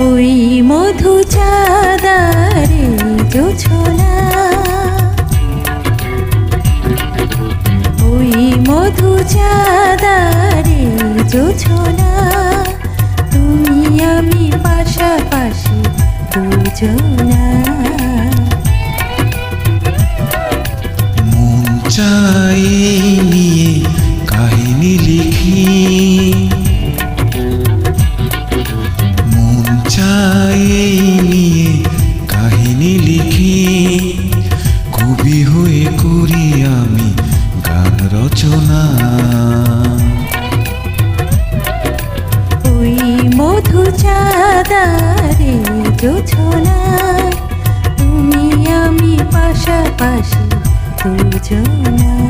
মধু চাদারে জোছনা ওই মধু চাদারে জোছনা তুমি আমি পাশাপাশি দুজনা। কাহিনী লিখি, কবি হয়ে করি আমি গান রচনা। ওই মধু চাদারে জোছনা, তুমি আমি পাশাপাশি দুজনা।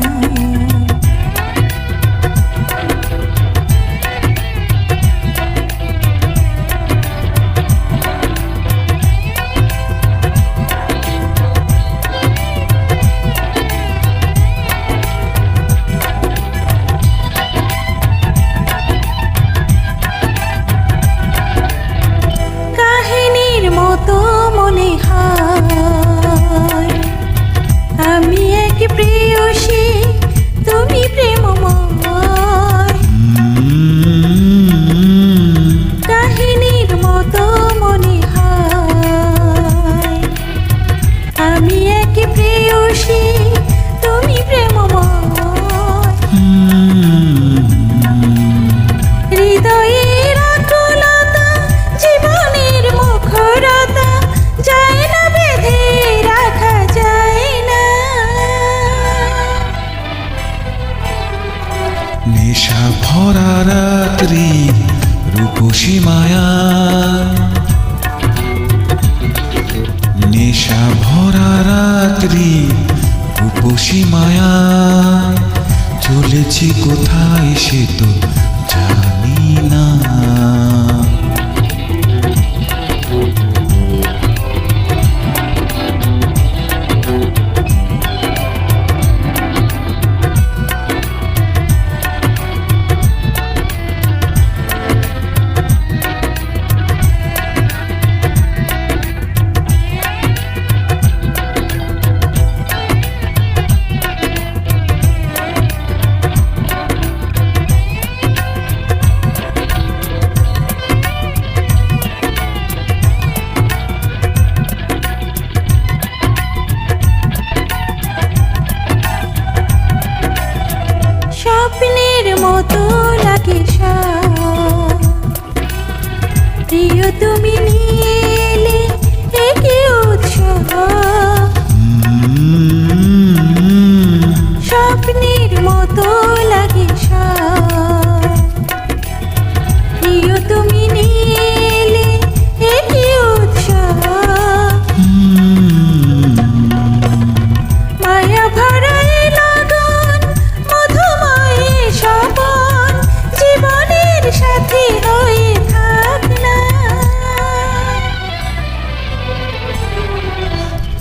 রূপসী মায়া নেশা ভরা রাত্রি উপসী মায়া চলেছি কোথায় সে তো মতো লাগে। প্রিয় তুমি নিয়ে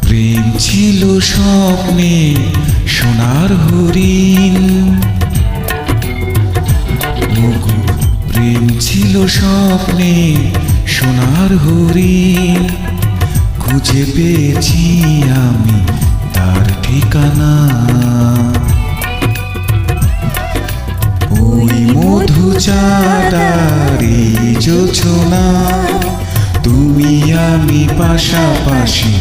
প্রেম ছিল স্বপ্নে সোনার হরিণ। প্রেম ছিল স্বপ্নে সোনার হরিণ। খুঁজে পেয়েছি আমি তার ঠিকানা। ওই মধু চাঁদারি জোছনা, তুমি আমি পাশাপাশি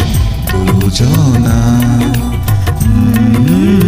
উম,